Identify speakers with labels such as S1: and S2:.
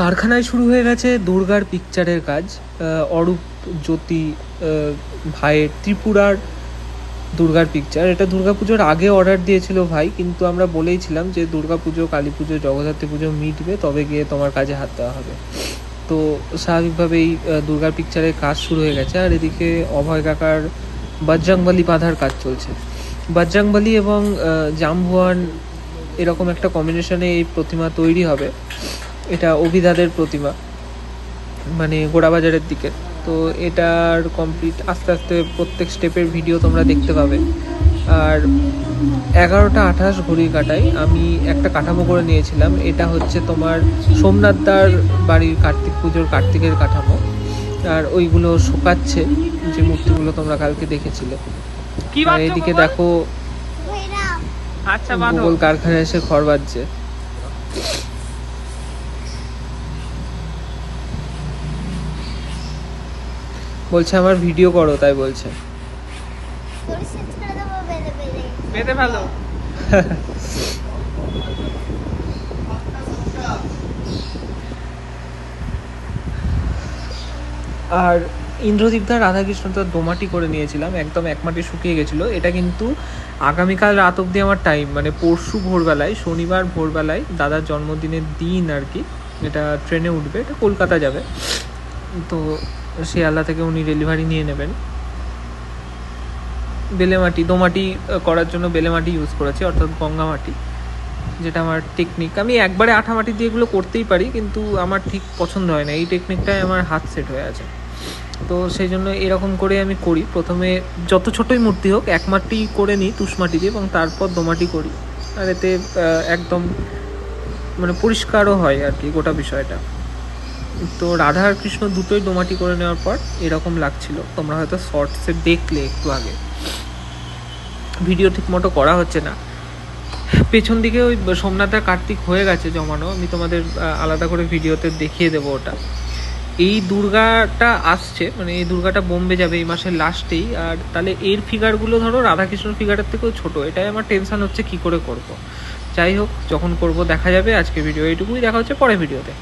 S1: কারখানায় শুরু হয়ে গেছে দুর্গার পিকচারের কাজ। অরূপ, জ্যোতি ভাইয়ের ত্রিপুরার দুর্গার পিকচার এটা দুর্গাপুজোর আগে অর্ডার দিয়েছিল ভাই, কিন্তু আমরা বলেইছিলাম যে দুর্গাপুজো কালী পুজো জগদ্ধাত্রী পুজো মিটবে, তবে গিয়ে তোমার কাজে হাত দেওয়া হবে। তো স্বাভাবিকভাবেই দুর্গার পিকচারের কাজ শুরু হয়ে গেছে। আর এদিকে অভয় কাকার বজরংবলী বাঁধার কাজ চলছে। বজরংবলী এবং জাম্বুয়ান এরকম একটা কম্বিনেশনে এই প্রতিমা তৈরি হবে। এটা অভিদাদের প্রতিমা মানে গোড়াবাজারের দিকে। তো এটার কমপ্লিট আস্তে আস্তে প্রত্যেক স্টেপের ভিডিও তোমরা দেখতে পাবে। আর এগারোটা আঠাশ ঘড়ি কাটায় আমি একটা কাঠামো করে নিয়েছিলাম। এটা হচ্ছে তোমার সোমনাথদার বাড়ির কার্তিক পুজোর কার্তিকের কাঠামো। আর ওইগুলো শোকাচ্ছে যে মূর্তিগুলো তোমরা কালকে দেখেছিলে। আর এদিকে দেখো
S2: আচ্ছা
S1: গুগল কারখানায় এসে খড় বাজছে। বলছে আমার ভিডিও করো তাই বলছে।
S2: বেঁধে ফেলো
S1: আর ইন্দ্রদীপদার রাধাকৃষ্ণটা দোমাটি করে নিয়েছিলাম একদম এক মাটি শুকিয়ে গেছিল। এটা কিন্তু আগামীকাল রাত অবধি আমার টাইম মানে পরশু ভোরবেলায় শনিবার ভোরবেলায় দাদার জন্মদিনের দিন আর কি এটা ট্রেনে উঠবে এটা কলকাতা যাবে। তো শিয়ালদা থেকে উনি ডেলিভারি নিয়ে নেবেন। বেলেমাটি দোমাটি আহ, করার জন্য বেলেমাটি ইউজ করেছি অর্থাৎ গঙ্গা মাটি যেটা আমার টেকনিক আমি একবারে আঠা মাটি দিয়ে এগুলো করতেই পারি কিন্তু আমার ঠিক পছন্দ হয় না। এই টেকনিকটাই আমার হাত সেট হয়ে আছে। তো সেই জন্য এরকম করে আমি করি। প্রথমে যত ছোটোই মূর্তি হোক এক মাটি করে নিই তুষ মাটি দিয়ে এবং তারপর দোমাটি করি। আর এতে একদম মানে পরিষ্কারও হয় আর কি গোটা বিষয়টা। তো রাধা আর কৃষ্ণ দুটোই দোমাটি করে নেওয়ার পর এরকম লাগছিল। তোমরা হয়তো শর্টসে দেখলে একটু আগে। ভিডিও ঠিক মতো করা হচ্ছে না। পেছন দিকে ওই সোমনাথ আর কার্তিক হয়ে গেছে জমানো। আমি তোমাদের আলাদা করে ভিডিওতে দেখিয়ে দেবো ওটা। এই দুর্গাটা আসছে মানে এই দুর্গাটা বোম্বে যাবে এই মাসের লাস্টেই। আর তাহলে এর ফিগারগুলো ধরো রাধাকৃষ্ণ ফিগারের থেকেও ছোট। এটাই আমার টেনশন হচ্ছে কি করে করব। যাই হোক, যখন করব দেখা যাবে। আজকে ভিডিও এইটুকুই। দেখা হচ্ছে পরে ভিডিওতে।